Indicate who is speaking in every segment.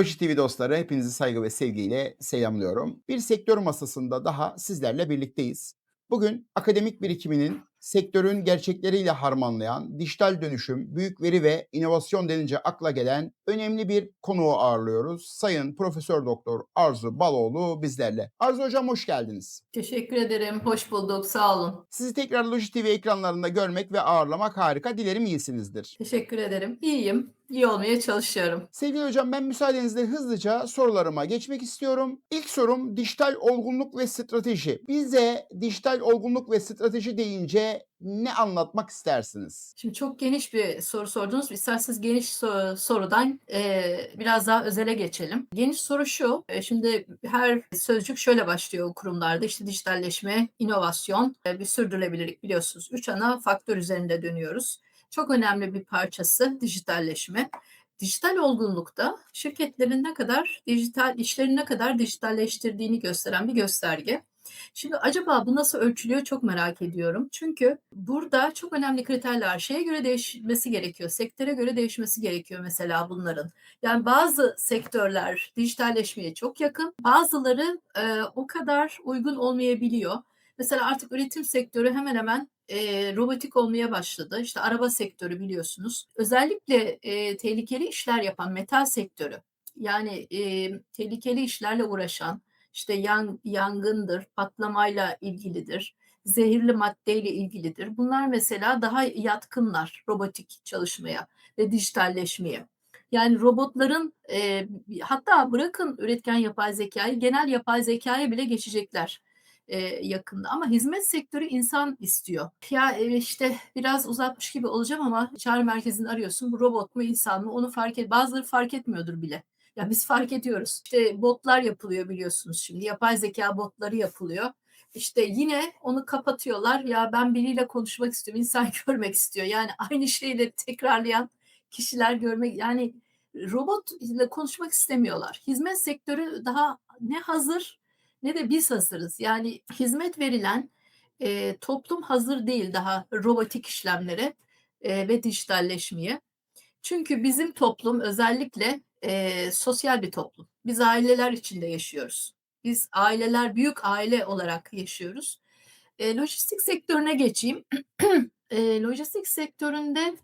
Speaker 1: Sevgili Loji TV dostları, hepinizi saygı ve sevgiyle selamlıyorum. Bir sektör masasında daha sizlerle birlikteyiz. Bugün akademik birikiminin sektörün gerçekleriyle harmanlayan, dijital dönüşüm, büyük veri ve inovasyon denince akla gelen önemli bir konuğu ağırlıyoruz. Sayın Profesör Doktor Arzu Baloğlu bizlerle. Arzu Hocam hoş geldiniz.
Speaker 2: Teşekkür ederim. Hoş bulduk. Sağ olun.
Speaker 1: Sizi tekrar Loji TV ekranlarında görmek ve ağırlamak harika. Dilerim iyisinizdir.
Speaker 2: Teşekkür ederim. İyiyim. İyi olmaya çalışıyorum.
Speaker 1: Sevgili hocam ben müsaadenizle hızlıca sorularıma geçmek istiyorum. İlk sorum dijital olgunluk ve strateji. Bize dijital olgunluk ve strateji deyince ne anlatmak istersiniz?
Speaker 2: Şimdi çok geniş bir soru sordunuz. İsterseniz geniş so- sorudan eee, biraz daha özele geçelim. Geniş soru şu. e, Şimdi her sözcük şöyle başlıyor kurumlarda. İşte dijitalleşme, inovasyon, e, bir sürdürülebilirlik biliyorsunuz. Üç ana faktör üzerinde dönüyoruz. Çok önemli bir parçası dijitalleşme. Dijital olgunlukta şirketlerin ne kadar dijital işlerini ne kadar dijitalleştirdiğini gösteren bir gösterge. Şimdi acaba bu nasıl ölçülüyor çok merak ediyorum. Çünkü burada çok önemli kriterler şeye göre değişmesi gerekiyor. Sektöre göre değişmesi gerekiyor mesela bunların. Yani bazı sektörler dijitalleşmeye çok yakın, bazıları e, o kadar uygun olmayabiliyor. Mesela artık üretim sektörü hemen hemen e, robotik olmaya başladı. İşte araba sektörü biliyorsunuz. Özellikle e, tehlikeli işler yapan metal sektörü, yani e, tehlikeli işlerle uğraşan, işte yan, yangındır, patlamayla ilgilidir, zehirli maddeyle ilgilidir. Bunlar mesela daha yatkınlar robotik çalışmaya ve dijitalleşmeye. Yani robotların e, hatta bırakın üretken yapay zekayı, genel yapay zekaya bile geçecekler e, yakında. Ama hizmet sektörü insan istiyor. Ya e, işte biraz uzatmış gibi olacağım ama çağrı merkezini arıyorsun. Bu robot mu insan mı onu fark et. Bazıları fark etmiyordur bile. Ya biz fark ediyoruz. İşte botlar yapılıyor biliyorsunuz şimdi. Yapay zeka botları yapılıyor. İşte yine onu kapatıyorlar. Ya ben biriyle konuşmak istiyorum. insan görmek istiyor. Yani aynı şeyleri tekrarlayan kişiler görmek yani robot ile konuşmak istemiyorlar. Hizmet sektörü daha ne hazır ne de biz hazırız. Yani hizmet verilen e, toplum hazır değil daha robotik işlemlere e, ve dijitalleşmeye. Çünkü bizim toplum özellikle e, sosyal bir toplum. Biz aileler içinde yaşıyoruz. Biz aileler büyük aile olarak yaşıyoruz. E, lojistik sektörüne geçeyim. e, lojistik sektöründe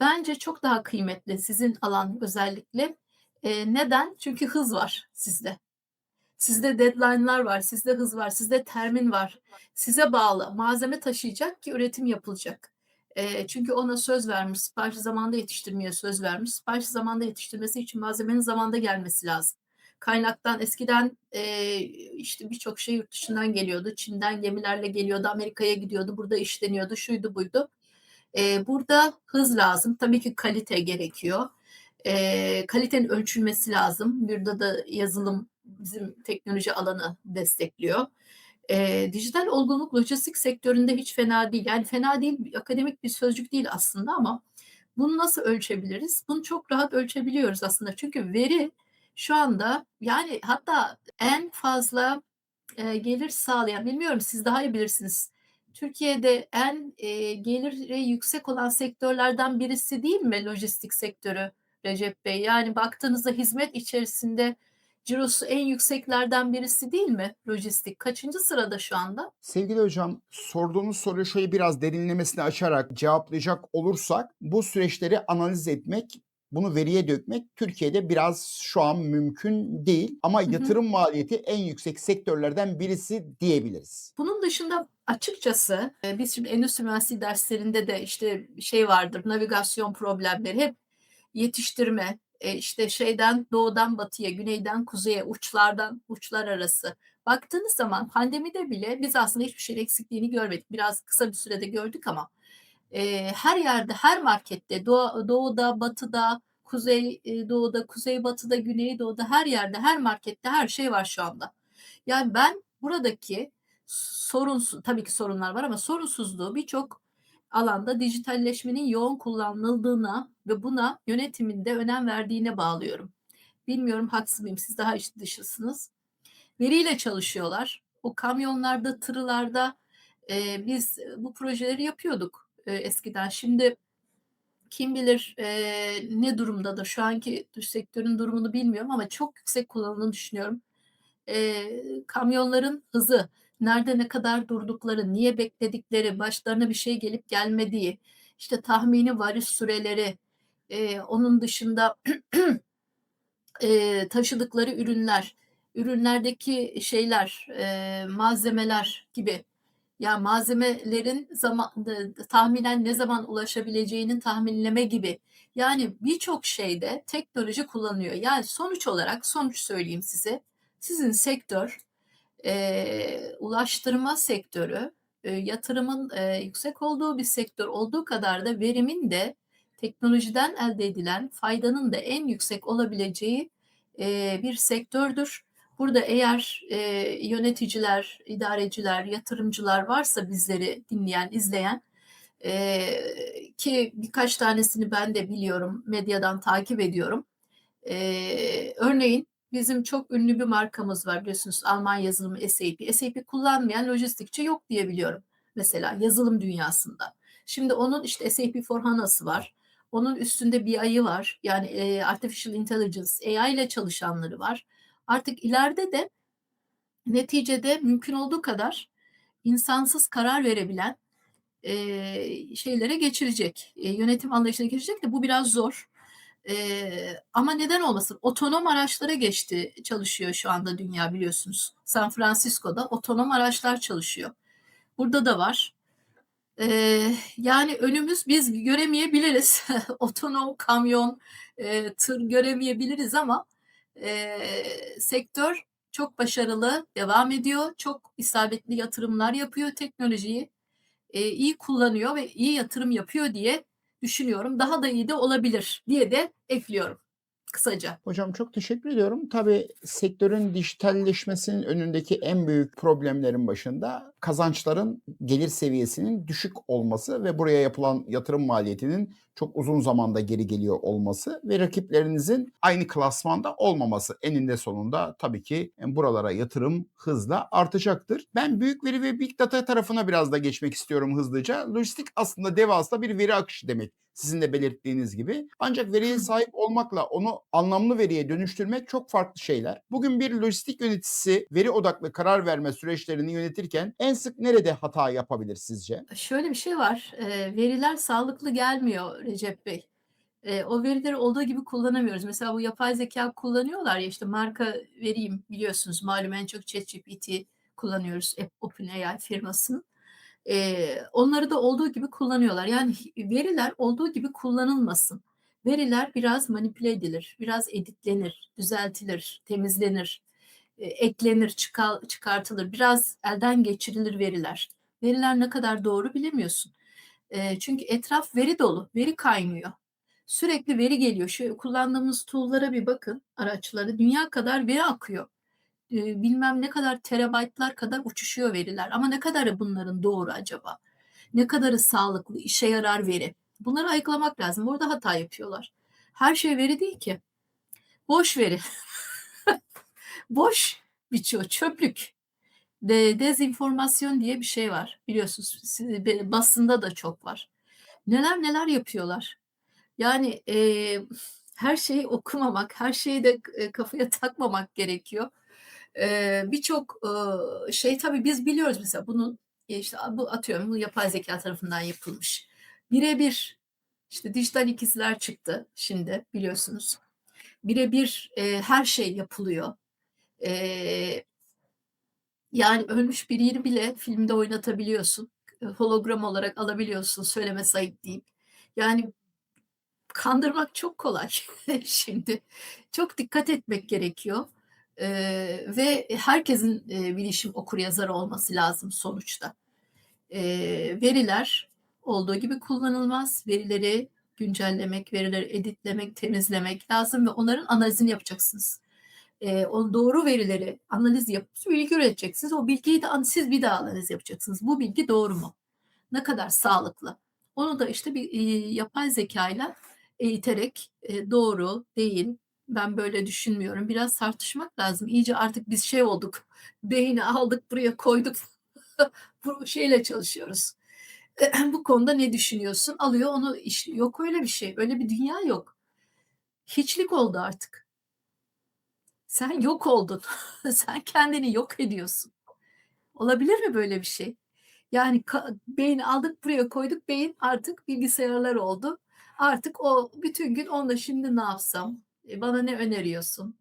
Speaker 2: bence çok daha kıymetli sizin alan özellikle. E, neden? Çünkü hız var sizde. Sizde deadline'lar var, sizde hız var, sizde termin var. Size bağlı malzeme taşıyacak ki üretim yapılacak. E, çünkü ona söz vermiş, siparişi zamanda yetiştirmeye söz vermiş. Siparişi zamanda yetiştirmesi için malzemenin zamanda gelmesi lazım. Kaynaktan eskiden e, işte birçok şey yurt dışından geliyordu. Çin'den gemilerle geliyordu, Amerika'ya gidiyordu, burada işleniyordu, şuydu buydu. E, burada hız lazım. Tabii ki kalite gerekiyor. E, kalitenin ölçülmesi lazım. Burada da yazılım bizim teknoloji alanı destekliyor. E, dijital olgunluk lojistik sektöründe hiç fena değil. Yani fena değil, akademik bir sözcük değil aslında ama bunu nasıl ölçebiliriz? Bunu çok rahat ölçebiliyoruz aslında. Çünkü veri şu anda yani hatta en fazla e, gelir sağlayan, bilmiyorum siz daha iyi bilirsiniz. Türkiye'de en e, geliri yüksek olan sektörlerden birisi değil mi lojistik sektörü Recep Bey? Yani baktığınızda hizmet içerisinde cirosu en yükseklerden birisi değil mi lojistik? Kaçıncı sırada şu anda?
Speaker 1: Sevgili hocam sorduğunuz soruyu şöyle biraz derinlemesine açarak cevaplayacak olursak bu süreçleri analiz etmek bunu veriye dökmek Türkiye'de biraz şu an mümkün değil ama
Speaker 2: Hı hı.
Speaker 1: yatırım maliyeti en yüksek sektörlerden birisi diyebiliriz.
Speaker 2: Bunun dışında açıkçası e, biz şimdi endüstri mühendisliği derslerinde de işte şey vardır navigasyon problemleri hep yetiştirme e, işte şeyden doğudan batıya güneyden kuzeye uçlardan uçlar arası baktığınız zaman pandemide bile biz aslında hiçbir şeyin eksikliğini görmedik biraz kısa bir sürede gördük ama e, her yerde her markette doğu, doğuda batıda kuzey e, doğuda kuzey batıda güney doğuda her yerde her markette her şey var şu anda. Yani ben buradaki sorunsuz tabii ki sorunlar var ama sorunsuzluğu birçok alanda dijitalleşmenin yoğun kullanıldığına ve buna yönetiminde önem verdiğine bağlıyorum. Bilmiyorum haksız mıyım? Siz daha iç dışısınız. Veriyle çalışıyorlar. O kamyonlarda, tırlarda e, biz bu projeleri yapıyorduk e, eskiden. Şimdi kim bilir, eee, ne durumdadır? Şu anki dış sektörün durumunu bilmiyorum ama çok yüksek kullanıldığını düşünüyorum. Eee, kamyonların hızı, nerede ne kadar durdukları, niye bekledikleri, başlarına bir şey gelip gelmediği, işte tahmini varış süreleri, eee, onun dışında eee, taşıdıkları ürünler, ürünlerdeki şeyler, eee, malzemeler gibi. Ya, malzemelerin zaman tahminen ne zaman ulaşabileceğinin tahminleme gibi. Yani birçok şeyde teknoloji kullanılıyor. Yani sonuç olarak, sonuç söyleyeyim size, sizin sektör, eee, ulaştırma sektörü, eee, yatırımın, eee, yüksek olduğu bir sektör olduğu kadar da verimin de teknolojiden elde edilen faydanın da en yüksek olabileceği, eee, bir sektördür. Burada eğer, eee, yöneticiler, idareciler, yatırımcılar varsa bizleri dinleyen, izleyen, eee, ki birkaç tanesini ben de biliyorum, medyadan takip ediyorum. Eee, örneğin bizim çok ünlü bir markamız var biliyorsunuz Alman yazılımı SAP. SAP kullanmayan lojistikçi yok diye biliyorum mesela yazılım dünyasında. Şimdi onun işte SAP S/4HANA'sı var. Onun üstünde BI'ı var. Yani, eee, Artificial Intelligence, AI ile çalışanları var. Artık ileride de neticede mümkün olduğu kadar insansız karar verebilen, eee, şeylere geçilecek, eee, yönetim anlayışına geçilecek de bu biraz zor. Eee, ama neden olmasın? Otonom araçlara geçti çalışıyor şu anda dünya biliyorsunuz. San Francisco'da otonom araçlar çalışıyor. Burada da var. Eee, yani önümüz biz göremeyebiliriz. Otonom kamyon, eee, tır göremeyebiliriz ama, eee, sektör çok başarılı devam ediyor. Çok isabetli yatırımlar yapıyor. Teknolojiyi, eee, iyi kullanıyor ve iyi yatırım yapıyor diye düşünüyorum. Daha da iyi de olabilir diye de ekliyorum kısaca.
Speaker 1: Hocam çok teşekkür ediyorum. Tabii sektörün dijitalleşmesinin önündeki en büyük problemlerin başında kazançların gelir seviyesinin düşük olması ve buraya yapılan yatırım maliyetinin çok uzun zamanda geri geliyor olması ve rakiplerinizin aynı klasmanda olmaması eninde sonunda tabii ki buralara yatırım hızla artacaktır. Ben büyük veri ve big data tarafına biraz da geçmek istiyorum hızlıca. Lojistik aslında devasa bir veri akışı demek sizin de belirttiğiniz gibi. Ancak veriye sahip olmakla onu anlamlı veriye dönüştürmek çok farklı şeyler. Bugün bir lojistik yöneticisi veri odaklı karar verme süreçlerini yönetirken en sık nerede hata yapabilir sizce?
Speaker 2: Şöyle bir şey var, eee, veriler sağlıklı gelmiyor Recep Bey. Eee, o verileri olduğu gibi kullanamıyoruz. Mesela bu yapay zekâ kullanıyorlar ya, işte marka vereyim biliyorsunuz malum en çok ChatGPT kullanıyoruz OpenAI firmasının. Eee, onları da olduğu gibi kullanıyorlar. Yani veriler olduğu gibi kullanılmasın. Veriler biraz manipüle edilir, biraz editlenir, düzeltilir, temizlenir, eee, eklenir, çıkal çıkartılır, biraz elden geçirilir veriler. Veriler ne kadar doğru bilemiyorsun. Eee, çünkü etraf veri dolu, veri kaynıyor. Sürekli veri geliyor. Şu kullandığımız tool'lara bir bakın, araçlara. Dünya kadar veri akıyor. Eee, bilmem ne kadar terabaytlar kadar uçuşuyor veriler ama ne kadarı bunların doğru acaba? Ne kadarı sağlıklı, işe yarar veri? Bunları ayıklamak lazım. Burada hata yapıyorlar. Her şey veri değil ki. Boş veri. Boş birçoğu, çöplük. De dezenformasyon diye bir şey var. Biliyorsunuz siz basında da çok var. Neler neler yapıyorlar. Yani, eee, her şeyi okumamak, her şeyi de kafaya takmamak gerekiyor. Eee, birçok, ııı, şey tabii biz biliyoruz mesela bunun, işte, bu atıyorum bu yapay zekâ tarafından yapılmış. Bire bir, işte, dijital ikizler çıktı şimdi biliyorsunuz. Bire bir, her şey yapılıyor. Eee yani ölmüş birini bile filmde oynatabiliyorsun. Hologram olarak alabiliyorsun söylemesi ayıp değil. Yani kandırmak çok kolay şimdi. Çok dikkat etmek gerekiyor, eee, ve herkesin, eee, bilişim okuryazarı olması lazım sonuçta. Eee, veriler olduğu gibi kullanılmaz. Verileri güncellemek, verileri editlemek, temizlemek lazım ve onların analizini yapacaksınız. Eee, o doğru verileri analiz yapıp bilgi üreteceksiniz. O bilgiyi de siz bir daha analiz yapacaksınız. Bu bilgi doğru mu? Ne kadar sağlıklı? Onu da işte bir, iii, yapay zekâyla eğiterek, eee, doğru, değil, ben böyle düşünmüyorum, biraz tartışmak lazım. İyice artık biz şey olduk, beyni aldık buraya koyduk, bu şeyle çalışıyoruz. Bu konuda ne düşünüyorsun? Alıyor onu iş yok öyle bir şey. Öyle bir dünya yok. Hiçlik oldu artık. Sen yok oldun. Sen kendini yok ediyorsun. Olabilir mi böyle bir şey? Yani beyin aldık buraya koyduk, beyin artık bilgisayarlar oldu. Artık o bütün gün onunla şimdi ne yapsam, bana ne öneriyorsun?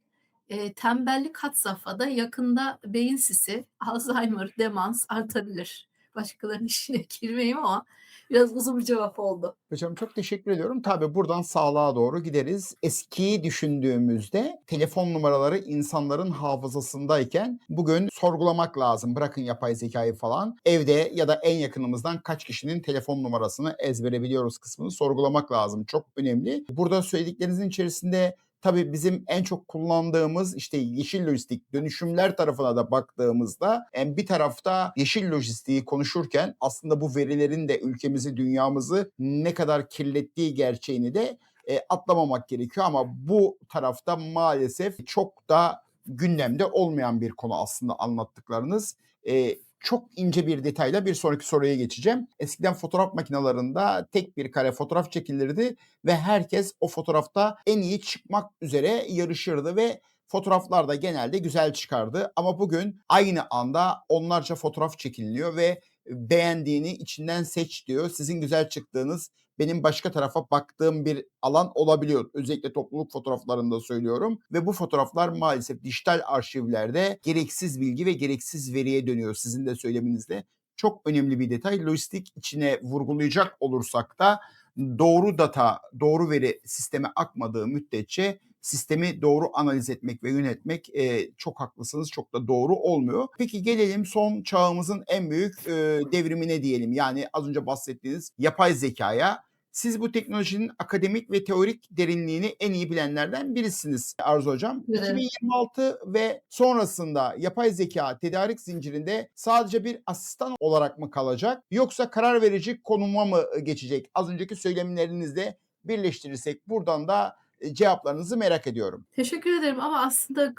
Speaker 2: Eee, tembellik had safhada, yakında beyin sisi, Alzheimer, demans artabilir. Başkalarının işine girmeyeyim ama biraz uzun bir cevap oldu.
Speaker 1: Hocam çok teşekkür ediyorum. Tabii buradan sağlığa doğru gideriz. Eskiyi düşündüğümüzde telefon numaraları insanların hafızasındayken bugün sorgulamak lazım. Bırakın yapay zekayı falan. Evde ya da en yakınımızdan kaç kişinin telefon numarasını ezbere biliyoruz kısmını sorgulamak lazım. Çok önemli. Burada söylediklerinizin içerisinde tabii bizim en çok kullandığımız işte yeşil lojistik dönüşümler tarafına da baktığımızda en bir tarafta yeşil lojistiği konuşurken aslında bu verilerin de ülkemizi, dünyamızı ne kadar kirlettiği gerçeğini de e, atlamamak gerekiyor ama bu tarafta maalesef çok da gündemde olmayan bir konu aslında anlattıklarınız. E, çok ince bir detayla bir sonraki soruya geçeceğim. Eskiden fotoğraf makinelerinde tek bir kare fotoğraf çekilirdi ve herkes o fotoğrafta en iyi çıkmak üzere yarışırdı ve fotoğraflar da genelde güzel çıkardı. Ama bugün aynı anda onlarca fotoğraf çekiliyor ve beğendiğini içinden seç diyor. Sizin güzel çıktığınız benim başka tarafa baktığım bir alan olabiliyor. Özellikle topluluk fotoğraflarında söylüyorum. Ve bu fotoğraflar maalesef dijital arşivlerde gereksiz bilgi ve gereksiz veriye dönüyor sizin de söyleminizde. Çok önemli bir detay. Lojistik içine vurgulayacak olursak da doğru data, doğru veri sisteme akmadığı müddetçe sistemi doğru analiz etmek ve yönetmek e, çok haklısınız çok da doğru olmuyor. Peki gelelim son çağımızın en büyük e, devrimine diyelim. Yani az önce bahsettiğiniz yapay zekaya. Siz bu teknolojinin akademik ve teorik derinliğini en iyi bilenlerden birisiniz Arzu Hocam.
Speaker 2: Evet.
Speaker 1: 2026 ve sonrasında yapay zeka tedarik zincirinde sadece bir asistan olarak mı kalacak yoksa karar verici konuma mı geçecek? Az önceki söylemlerinizle birleştirirsek buradan da e, cevaplarınızı merak ediyorum.
Speaker 2: Teşekkür ederim ama aslında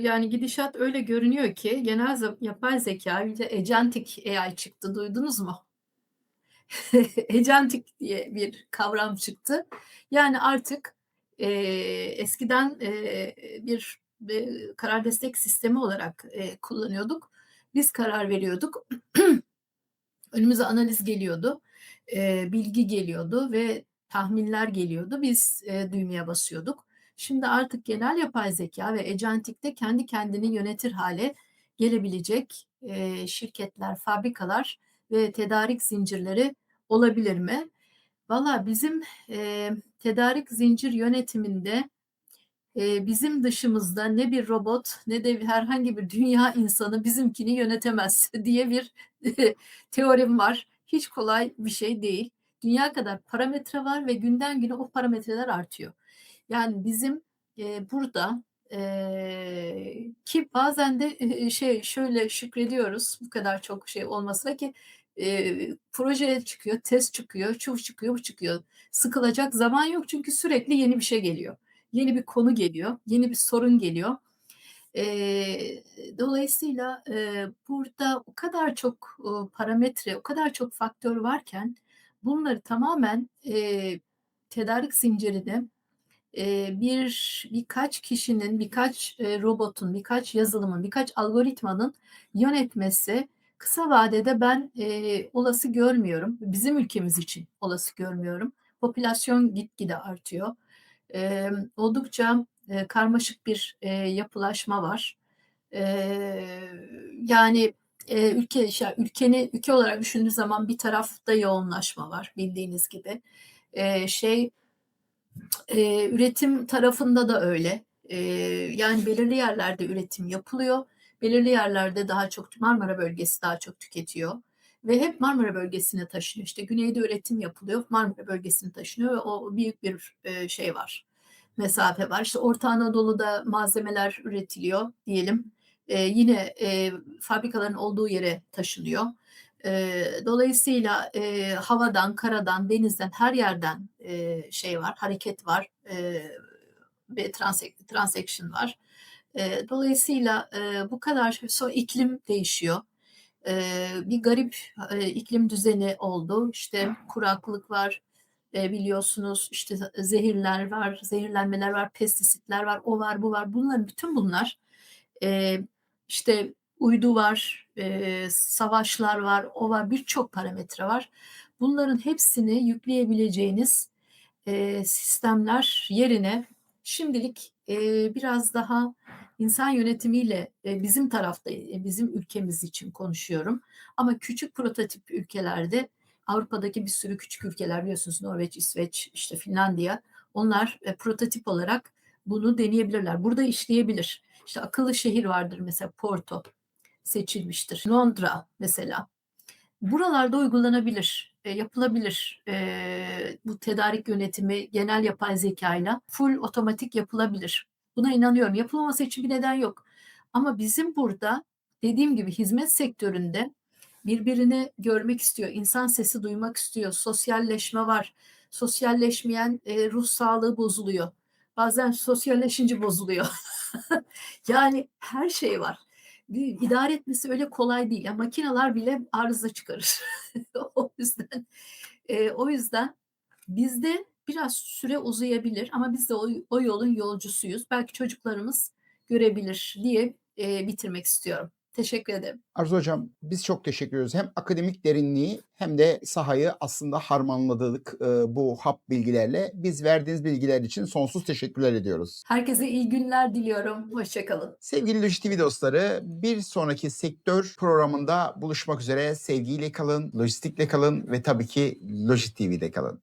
Speaker 2: yani gidişat öyle görünüyor ki genel yapay zekâ bir de agentic AI çıktı. Duydunuz mu? Agentic diye bir kavram çıktı. Yani artık, eee, eskiden, eee, bir, eee, karar destek sistemi olarak, eee, kullanıyorduk. Biz karar veriyorduk. Önümüze analiz geliyordu, eee, bilgi geliyordu ve tahminler geliyordu. Biz, eee, düğmeye basıyorduk. Şimdi artık genel yapay zekâ ve agentic'te kendi kendini yönetir hâle gelebilecek, eee, şirketler, fabrikalar ve tedarik zincirleri olabilir mi? Valla bizim, eee, tedarik zincir yönetiminde, eee, bizim dışımızda ne bir robot ne de herhangi bir dünya insanı bizimkini yönetemez diye bir teorim var. Hiç kolay bir şey değil. Dünya kadar parametre var ve günden güne o parametreler artıyor. Yani bizim, eee, burada, eee, ki bazen de, eee, şey şöyle şükrediyoruz bu kadar çok şey olmasına ki, eee, proje çıkıyor, test çıkıyor, şu çıkıyor, bu çıkıyor. Sıkılacak zaman yok çünkü sürekli yeni bir şey geliyor. Yeni bir konu geliyor, yeni bir sorun geliyor. Eee, dolayısıyla, eee, burada o kadar çok, ııı, parametre, o kadar çok faktör varken bunları tamamen, eee, tedarik zincirini, eee, bir birkaç kişinin, birkaç, robotun, birkaç yazılımın, birkaç algoritmanın yönetmesi kısa vadede ben, eee, olası görmüyorum. Bizim ülkemiz için olası görmüyorum. Popülasyon gitgide artıyor. Emm, oldukça, eee, karmaşık bir, eee, yapılaşma var. Eee, yani, eee, ülke ya ülkeni ülke olarak düşündüğün zaman bir tarafta yoğunlaşma var bildiğiniz gibi. Eee, şey, eee, üretim tarafında da öyle. Eee, yani belirli yerlerde üretim yapılıyor. Belirli yerlerde daha çok Marmara Bölgesi daha çok tüketiyor ve hep Marmara Bölgesi'ne taşınıyor. İşte güneyde üretim yapılıyor, Marmara Bölgesi'ne taşınıyor ve o büyük bir, eee, şey var, mesafe var. İşte Orta Anadolu'da malzemeler üretiliyor diyelim. Eee, yine, eee, fabrikaların olduğu yere taşınıyor. Dolayısıyla, eee, havadan, karadan, denizden, her yerden, şey var, hareket var, eee, ve transaction var. Dolayısıyla, bu kadar so iklim değişiyor. Bir garip, iklim düzeni oldu. İşte kuraklık var, biliyorsunuz, işte zehirler var, zehirlenmeler var, pestisitler var, o var, bu var. Bunların bütün bunlar, eee, işte uydu var, savaşlar var, o var, birçok parametre var. Bunların hepsini yükleyebileceğiniz, sistemler yerine şimdilik, biraz daha insan yönetimiyle, eee, bizim tarafta, eee, bizim ülkemiz için konuşuyorum ama küçük prototip ülkelerde Avrupa'daki bir sürü küçük ülkeler biliyorsunuz Norveç, İsveç, işte Finlandiya onlar, eee, prototip olarak bunu deneyebilirler. Burada işleyebilir. İşte akıllı şehir vardır mesela Porto seçilmiştir. Londra mesela. Buralarda uygulanabilir, yapılabilir. Bu tedarik yönetimi genel yapay zekâyla full otomatik yapılabilir. Buna inanıyorum. Yapılmaması için bir neden yok. Ama bizim burada dediğim gibi hizmet sektöründe birbirini görmek istiyor, insan sesi duymak istiyor, sosyalleşme var. Sosyalleşmeyen, eee, ruh sağlığı bozuluyor. Bazen sosyalleşince bozuluyor. Yani her şey var. İdare etmesi öyle kolay değil. Ya makineler bile arıza çıkarır. O yüzden, eee, o yüzden bizde biraz süre uzayabilir ama biz de o o yolun yolcusuyuz. Belki çocuklarımız görebilir diye, eee, bitirmek istiyorum. Teşekkür ederim.
Speaker 1: Arzu hocam, biz çok teşekkür ediyoruz. Hem akademik derinliği hem de sahayı aslında harmanladık, eee, bu hap bilgilerle. Biz verdiğiniz bilgiler için sonsuz teşekkürler ediyoruz.
Speaker 2: Herkese iyi günler diliyorum. Hoşça kalın.
Speaker 1: Sevgili Loji TV dostları, bir sonraki sektör programında buluşmak üzere. Sevgiyle kalın, lojistikle kalın ve tabii ki Loji TV'de kalın.